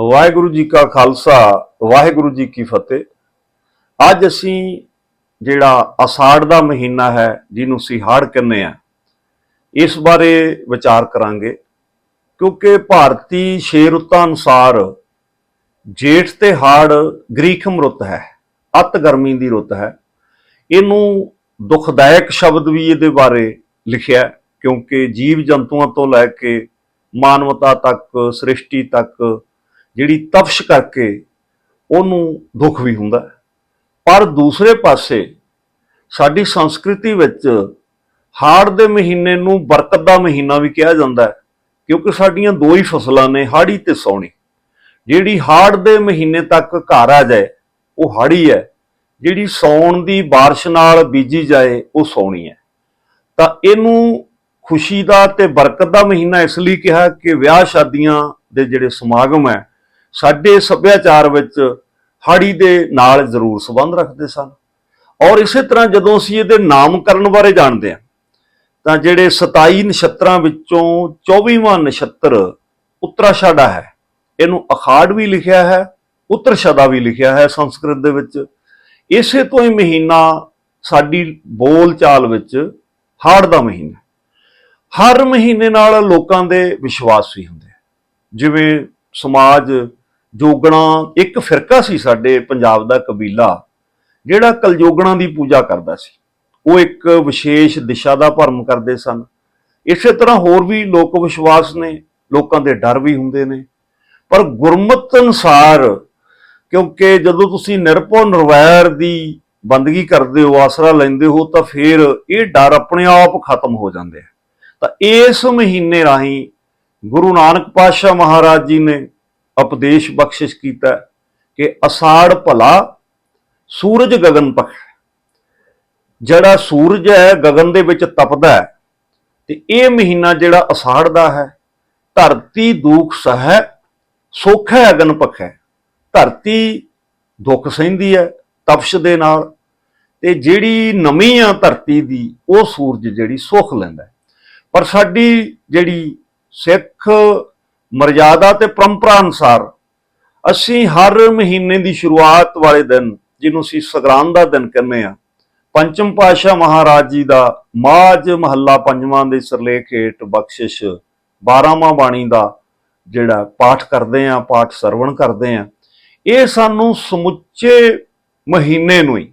ਵਾਹਿਗੁਰੂ ਜੀ ਕਾ ਖਾਲਸਾ, ਵਾਹਿਗੁਰੂ ਜੀ ਕੀ ਫਤਿਹ। ਅੱਜ ਅਸੀਂ ਜਿਹੜਾ ਅਸਾੜ ਦਾ ਮਹੀਨਾ ਹੈ, ਜਿਹਨੂੰ ਅਸੀਂ ਹਾੜ ਕਹਿੰਦੇ ਆ ਇਸ ਬਾਰੇ ਵਿਚਾਰ ਕਰਾਂਗੇ। ਕਿਉਂਕਿ ਭਾਰਤੀ ਛੇ ਰੁੱਤਾਂ ਅਨੁਸਾਰ ਜੇਠ ਤੇ ਹਾੜ ਗ੍ਰੀਖਮ ਰੁੱਤ ਹੈ, ਅਤ ਗਰਮੀ ਦੀ ਰੁੱਤ ਹੈ। ਇਹਨੂੰ ਦੁਖਦਾਇਕ ਸ਼ਬਦ ਵੀ ਇਹਦੇ ਬਾਰੇ ਲਿਖਿਆ ਕਿਉਂਕਿ ਜੀਵ ਜੰਤੂਆਂ ਤੋਂ ਲੈ ਕੇ ਮਾਨਵਤਾ ਤੱਕ, ਸ੍ਰਿਸ਼ਟੀ ਤੱਕ ਜਿਹੜੀ ਤਪਸ਼ ਕਰਕੇ ਉਹਨੂੰ ਦੁੱਖ ਵੀ ਹੁੰਦਾ ਪਰ ਦੂਸਰੇ ਪਾਸੇ ਸਾਡੀ ਸੰਸਕ੍ਰਿਤੀ ਵਿੱਚ ਹਾੜ ਦੇ ਮਹੀਨੇ ਨੂੰ ਬਰਕਤ ਦਾ ਮਹੀਨਾ ਵੀ ਕਿਹਾ ਜਾਂਦਾ ਹੈ, ਕਿਉਂਕਿ ਸਾਡੀਆਂ ਦੋ ਹੀ ਫਸਲਾਂ ਨੇ, ਹਾੜੀ ਤੇ ਸੌਣੀ। ਜਿਹੜੀ ਹਾੜ ਦੇ ਮਹੀਨੇ ਤੱਕ ਘਰ ਆ ਜਾਏ, ਉਹ ਹਾੜੀ ਹੈ। ਜਿਹੜੀ ਸੌਣ ਦੀ ਬਾਰਿਸ਼ ਨਾਲ ਬੀਜੀ ਜਾਏ, ਉਹ ਸੌਣੀ ਹੈ। ਤਾਂ ਇਹਨੂੰ ਖੁਸ਼ੀ ਦਾ ਤੇ ਬਰਕਤ ਦਾ ਮਹੀਨਾ ਇਸ ਲਈ ਕਿਹਾ ਕਿ ਵਿਆਹ ਸ਼ਾਦੀਆਂ ਦੇ ਜਿਹੜੇ ਸਮਾਗਮ ਹੈ ਸਾਡੇ ਸੱਭਿਆਚਾਰ ਵਿੱਚ ਹਾੜੀ ਦੇ ਨਾਲ ਜ਼ਰੂਰ ਸੰਬੰਧ ਰੱਖਦੇ ਸਨ। ਔਰ ਇਸੇ ਤਰ੍ਹਾਂ ਜਦੋਂ ਅਸੀਂ ਇਹਦੇ ਨਾਮਕਰਨ ਬਾਰੇ ਜਾਣਦੇ ਹਾਂ, ਤਾਂ ਜਿਹੜੇ 27 ਨਛੱਤਰਾਂ ਵਿੱਚੋਂ 24ਵਾਂ ਨਛੱਤਰ ਉੱਤਰਾਸ਼ਾਡਾ ਹੈ, ਇਹਨੂੰ ਅਖਾੜ ਵੀ ਲਿਖਿਆ ਹੈ, ਉੱਤਰਸ਼ਾਦਾ ਵੀ ਲਿਖਿਆ ਹੈ ਸੰਸਕ੍ਰਿਤ ਦੇ ਵਿੱਚ। ਇਸੇ ਤੋਂ ਹੀ ਮਹੀਨਾ ਸਾਡੀ ਬੋਲ ਚਾਲ ਵਿੱਚ ਹਾੜ ਦਾ ਮਹੀਨਾ ਹਰ ਮਹੀਨੇ ਨਾਲ ਲੋਕਾਂ ਦੇ ਵਿਸ਼ਵਾਸ ਵੀ ਹੁੰਦੇ ਜਿਵੇਂ ਸਮਾਜ ਜੋਗਣਾ ਇੱਕ ਫਿਰਕਾ ਸੀ ਸਾਡੇ ਪੰਜਾਬ ਦਾ ਕਬੀਲਾ, ਜਿਹੜਾ ਕਲਯੋਗਣਾ ਦੀ ਪੂਜਾ ਕਰਦਾ ਸੀ। ਉਹ ਇੱਕ ਵਿਸ਼ੇਸ਼ ਦਿਸ਼ਾ ਦਾ ਭਰਮ ਕਰਦੇ ਸਨ। ਇਸੇ ਤਰ੍ਹਾਂ ਹੋਰ ਵੀ ਲੋਕ ਵਿਸ਼ਵਾਸ ਨੇ, ਲੋਕਾਂ ਦੇ ਡਰ ਵੀ ਹੁੰਦੇ ਨੇ। ਪਰ ਗੁਰਮਤ ਅਨੁਸਾਰ, ਕਿਉਂਕਿ ਜਦੋਂ ਤੁਸੀਂ ਨਿਰਭਉ ਨਿਰਵੈਰ ਦੀ ਬੰਦਗੀ ਕਰਦੇ ਹੋ, ਆਸਰਾ ਲੈਂਦੇ ਹੋ, ਤਾਂ ਫਿਰ ਇਹ ਡਰ ਆਪਣੇ ਆਪ ਖਤਮ ਹੋ ਜਾਂਦੇ ਆ। ਤਾਂ ਇਸ ਮਹੀਨੇ ਰਾਹੀਂ ਗੁਰੂ ਨਾਨਕ ਪਾਤਸ਼ਾਹ ਮਹਾਰਾਜ ਜੀ ਨੇ ਉਪਦੇਸ਼ ਬਖਸ਼ਿਸ਼ ਕੀਤਾ ਕਿ ਅਸਾੜ ਭਲਾ ਸੂਰਜ ਗਗਨ ਪਖ ਜਿਹੜਾ ਸੂਰਜ ਹੈ, ਗਗਨ ਦੇ ਵਿੱਚ ਤਪਦਾ ਹੈ ਤੇ ਇਹ ਮਹੀਨਾ ਜਿਹੜਾ ਅਸਾੜ ਦਾ ਹੈ, ਧਰਤੀ ਦੁੱਖ ਸਹਿ, ਸੁਖ ਹੈ ਅਗਨ ਪਖੈ ਧਰਤੀ ਦੁੱਖ ਸਹਿੰਦੀ ਹੈ ਤਪਸ਼ ਦੇ ਨਾਲ ਤੇ ਜਿਹੜੀ ਨਮੀ ਆ ਧਰਤੀ ਦੀ, ਉਹ ਸੂਰਜ ਜਿਹੜੀ ਸੁੱਖ ਲੈਂਦਾ ਪਰ ਸਾਡੀ ਜਿਹੜੀ ਸਿੱਖ ਮਰਜ਼ਾਦਾ ਤੇ ਪਰੰਪਰਾ ਅਨੁਸਾਰ ਅਸੀਂ ਹਰ ਮਹੀਨੇ ਦੀ ਸ਼ੁਰੂਆਤ ਵਾਲੇ ਦਿਨ, ਜਿਹਨੂੰ ਅਸੀਂ ਸਗਰਾਂਦ ਦਾ ਦਿਨ ਕਹਿੰਦੇ ਆ ਪੰਚਮ ਪਾਤਸ਼ਾਹ ਮਹਾਰਾਜ ਜੀ ਦਾ ਮਾਝ ਮਹੱਲਾ ਪੰਜਵਾਂ ਦੇ ਸਿਰਲੇਖ ਹੇਠ ਬਖਸ਼ਿਸ਼ 12ਵਾਂ ਬਾਣੀ ਦਾ ਜਿਹੜਾ ਪਾਠ ਕਰਦੇ ਆ ਪਾਠ ਸਰਵਣ ਕਰਦੇ ਆ ਇਹ ਸਾਨੂੰ ਸਮੁੱਚੇ ਮਹੀਨੇ ਨੂੰ ਹੀ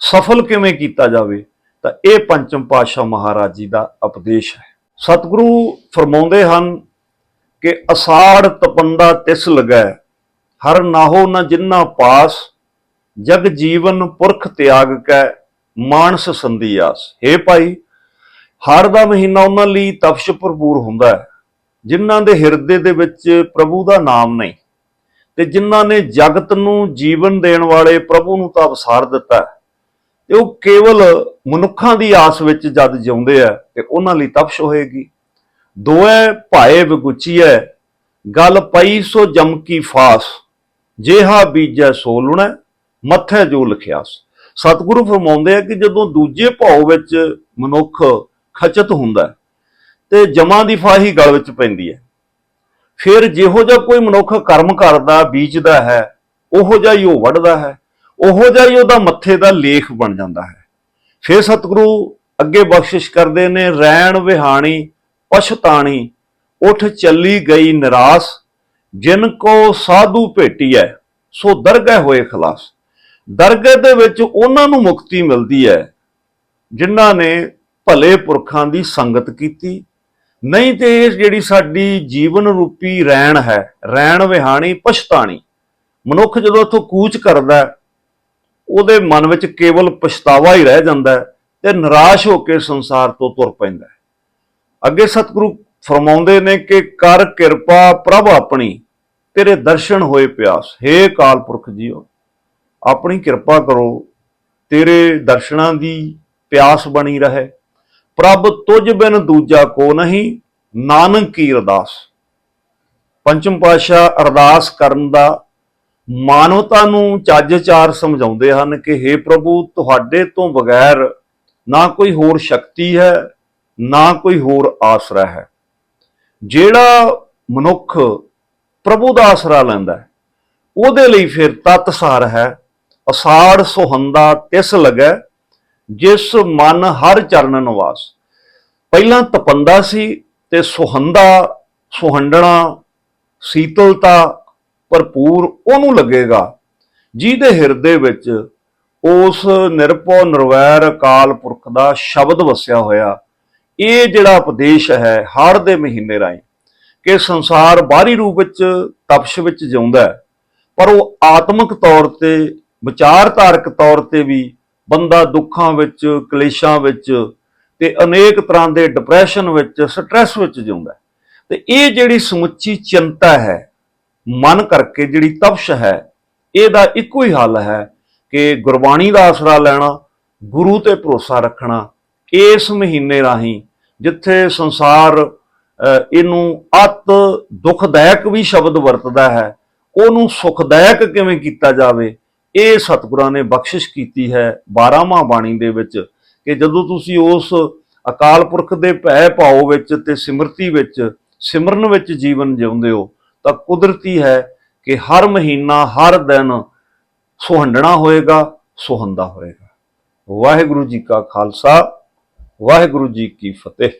ਸਫਲ ਕਿਵੇਂ ਕੀਤਾ ਜਾਵੇ, ਤਾਂ ਇਹ ਪੰਚਮ ਪਾਤਸ਼ਾਹ ਮਹਾਰਾਜ ਜੀ ਦਾ ਉਪਦੇਸ਼ ਹੈ। ਸਤਿਗੁਰੂ ਫਰਮਾਉਂਦੇ ਹਨ ਕਿ ਅਸਾੜ ਤਪੰਦਾ ਤਿਸ ਲਗੈ, ਹਰ ਨਾਹੋ ਨ ਜਿੰਨਾ ਪਾਸ, ਜਗ ਜੀਵਨ ਪੁਰਖ ਤਿਆਗ ਕੈ, ਮਾਨਸ ਸੰਦੀਆਸ हे ਭਾਈ, ਹਰ ਦਾ ਮਹੀਨਾ ਉਹਨਾਂ ਲਈ ਤਪਸ਼ ਭਰਪੂਰ ਹੁੰਦਾ ਹੈ, ਜਿਨ੍ਹਾਂ ਦੇ ਹਿਰਦੇ ਦੇ ਵਿੱਚ ਪ੍ਰਭੂ ਦਾ ਨਾਮ ਨਹੀਂ, ਤੇ ਜਿਨ੍ਹਾਂ ਨੇ ਜਗਤ ਨੂੰ ਜੀਵਨ ਦੇਣ ਵਾਲੇ ਪ੍ਰਭੂ ਨੂੰ ਤਾਂ ਅਵਸਾਰ ਦਿੱਤਾ ਤੇ ਉਹ ਕੇਵਲ ਮਨੁੱਖਾਂ ਦੀ ਆਸ ਵਿੱਚ ਜਦ ਜਿਉਂਦੇ ਆ, ਤੇ ਉਹਨਾਂ ਲਈ ਤਪਸ਼ ਹੋਏਗੀ। ਦੋਏ ਭਾਏ ਵਿਗੁਚੀਐ ਗੱਲ ਪਈ ਸੋ ਜਮ ਕੀ ਫਾਸ, ਜੇਹਾ ਬੀਜੈ ਸੋ ਲੁਣੈ ਮੱਥੇ ਜੋ ਲਿਖਿਆਸ। ਸਤਿਗੁਰੂ ਫਰਮਾਉਂਦੇ ਆ ਕਿ ਜਦੋਂ ਦੂਜੇ ਭਾਉ ਵਿੱਚ ਮਨੁੱਖ ਖਚਤ ਹੁੰਦਾ ਤੇ ਜਮਾਂ ਦੀ ਫਾਹੀ ਗਲ ਵਿੱਚ ਪੈਂਦੀ ਹੈ ਫਿਰ ਜਿਹੋ ਜਿਹਾ ਕੋਈ ਮਨੁੱਖ ਕਰਮ ਕਰਦਾ, ਬੀਜਦਾ ਹੈ, ਉਹੋ ਜਿਹਾ ਹੀ ਉਹ ਵੱਢਦਾ ਹੈ, ਉਹੋ ਜਿਹਾ ਹੀ ਉਹਦਾ ਮੱਥੇ ਦਾ ਲੇਖ ਬਣ ਜਾਂਦਾ ਹੈ। ਫਿਰ ਸਤਿਗੁਰੂ ਅੱਗੇ ਬਖਸ਼ਿਸ਼ ਕਰਦੇ ਨੇ ਰਹਿਣ ਵਿਹਾਣੀ ਪਛਤਾਣੀ, ਉਠ ਚੱਲੀ ਗਈ ਨਿਰਾਸ, ਜਿਨ ਕੋ ਸਾਧੂ ਭੇਟੀਐ ਸੋ ਦਰਗਹਿ ਹੋਏ ਖਲਾਸ। ਦਰਗਹਿ ਦੇ ਵਿੱਚ ਉਹਨਾਂ ਨੂੰ ਮੁਕਤੀ ਮਿਲਦੀ ਹੈ ਜਿਨ੍ਹਾਂ ਨੇ ਭਲੇ ਪੁਰਖਾਂ ਦੀ ਸੰਗਤ ਕੀਤੀ। ਨਹੀਂ ਤੇ ਇਹ ਜਿਹੜੀ ਸਾਡੀ ਜੀਵਨ ਰੂਪੀ ਰੈਣ ਹੈ, ਰੈਣ ਵਿਹਾਣੀ, ਪਛਤਾਣੀ, ਮਨੁੱਖ ਜਦੋਂ ਇੱਥੋਂ ਕੂਚ ਕਰਦਾ, ਉਹਦੇ ਮਨ ਵਿੱਚ ਕੇਵਲ ਪਛਤਾਵਾ ਹੀ ਰਹਿ ਜਾਂਦਾ ਹੈ ਤੇ ਨਿਰਾਸ਼ ਹੋ ਕੇ ਸੰਸਾਰ ਤੋਂ ਤੁਰ ਪੈਂਦਾ ਅੱਗੇ ਸਤਿਗੁਰੂ ਫਰਮਾਉਂਦੇ ਨੇ ਕਿ ਕਰ ਕਿਰਪਾ ਪ੍ਰਭ ਆਪਣੀ, ਤੇਰੇ ਦਰਸ਼ਨ ਹੋਏ ਪਿਆਸ। ਹੇ ਕਾਲ ਪੁਰਖ ਜੀਓ, ਆਪਣੀ ਕਿਰਪਾ ਕਰੋ, ਤੇਰੇ ਦਰਸ਼ਨਾਂ ਦੀ ਪਿਆਸ ਬਣੀ ਰਹੇ। ਪ੍ਰਭ ਤੁਝ ਬਿਨ ਦੂਜਾ ਕੋ ਨਹੀਂ, ਨਾਨਕ ਕੀ ਅਰਦਾਸ। ਪੰਚਮ ਪਾਤਸ਼ਾਹ ਅਰਦਾਸ ਕਰਨ ਦਾ ਮਾਨਵਤਾ ਨੂੰ ਚੱਜ ਚਾਰ ਸਮਝਾਉਂਦੇ ਹਨ ਕਿ हे ਪ੍ਰਭੂ, ਤੁਹਾਡੇ ਤੋਂ ਬਗੈਰ ਨਾ ਕੋਈ ਹੋਰ ਸ਼ਕਤੀ ਹੈ ਨਾ ਕੋਈ ਹੋਰ ਆਸਰਾ ਹੈ। ਜਿਹੜਾ ਮਨੁੱਖ ਪ੍ਰਭੂ ਦਾ ਆਸਰਾ ਲੈਂਦਾ ਹੈ, ਉਹਦੇ ਲਈ ਫਿਰ ਤਤਸਾਰ ਹੈ, ਅਸਾੜ ਸੁਹੰਦਾ ਤਿਸ ਲਗੈ, ਜਿਸ ਮਨ ਹਰ ਚਰਨ ਨਿਵਾਸ। ਪਹਿਲਾਂ ਤਪੰਦਾ ਸੀ ਤੇ ਸੁਹੰਦਾ, ਸੁਹੰਡਣਾ, ਸੀਤਲਤਾ ਭਰਪੂਰ ਉਹਨੂੰ ਲੱਗੇਗਾ, ਜਿਹਦੇ ਹਿਰਦੇ ਵਿੱਚ ਉਸ ਨਿਰਭਉ ਨਿਰਵੈਰ ਅਕਾਲ ਪੁਰਖ ਦਾ ਸ਼ਬਦ ਵਸਿਆ ਹੋਇਆ ਇਹ ਜਿਹੜਾ ਉਪਦੇਸ਼ ਹੈ ਹੜ੍ਹ ਦੇ ਮਹੀਨੇ ਰਾਹੀਂ ਕਿ ਸੰਸਾਰ ਬਾਹਰੀ ਰੂਪ ਵਿੱਚ ਤਪਸ਼ ਵਿੱਚ ਜਿਉਂਦਾ ਹੈ, ਪਰ ਉਹ ਆਤਮਿਕ ਤੌਰ ਤੇ, ਵਿਚਾਰਧਾਰਕ ਤੌਰ ਤੇ ਵੀ ਬੰਦਾ ਦੁੱਖਾਂ ਵਿੱਚ, ਕਲੇਸ਼ਾਂ ਵਿੱਚ ਤੇ ਅਨੇਕ ਤਰ੍ਹਾਂ ਦੇ ਡਿਪਰੈਸ਼ਨ ਵਿੱਚ ਸਟ੍ਰੈਸ ਵਿੱਚ ਜਿਉਂਦਾ ਹੈ। ਤੇ ਇਹ ਜਿਹੜੀ ਸਮੁੱਚੀ ਚਿੰਤਾ ਹੈ, ਮਨ ਕਰਕੇ ਜਿਹੜੀ ਤਪਸ਼ ਹੈ, ਇਹਦਾ ਇੱਕੋ ਹੀ ਹੱਲ ਹੈ ਕਿ ਗੁਰਬਾਣੀ ਦਾ ਆਸਰਾ ਲੈਣਾ, ਗੁਰੂ ਤੇ ਭਰੋਸਾ ਰੱਖਣਾ, ਇਸ ਮਹੀਨੇ ਰਾਹੀਂ ਜਿੱਥੇ ਸੰਸਾਰ ਇਹਨੂੰ ਅਤ ਦੁਖਦਾਇਕ ਵੀ ਸ਼ਬਦ ਵਰਤਦਾ ਹੈ, ਉਹਨੂੰ ਸੁਖਦਾਇਕ ਕਿਵੇਂ ਕੀਤਾ ਜਾਵੇ, ਇਹ ਸਤਿਗੁਰਾਂ ਨੇ ਬਖਸ਼ਿਸ਼ ਕੀਤੀ ਹੈ 12ਵਾਂ ਬਾਣੀ ਦੇ ਵਿੱਚ ਕਿ ਜਦੋਂ ਤੁਸੀਂ ਉਸ ਅਕਾਲ ਪੁਰਖ ਦੇ ਭੈ ਭਾਉ ਵਿੱਚ ਤੇ ਸਿਮਰਤੀ ਵਿੱਚ, ਸਿਮਰਨ ਵਿੱਚ ਜੀਵਨ ਜਿਉਂਦੇ ਹੋ, ਤਾਂ ਕੁਦਰਤੀ ਹੈ ਕਿ ਹਰ ਮਹੀਨਾ, ਹਰ ਦਿਨ ਸੁਹੰਡਣਾ ਹੋਏਗਾ, ਸੁਹੰਦਾ ਹੋਏਗਾ। ਵਾਹਿਗੁਰੂ ਜੀ ਕਾ ਖਾਲਸਾ। ਵਾਹਿਗੁਰੂ ਜੀ ਕੀ ਫਤਿਹ।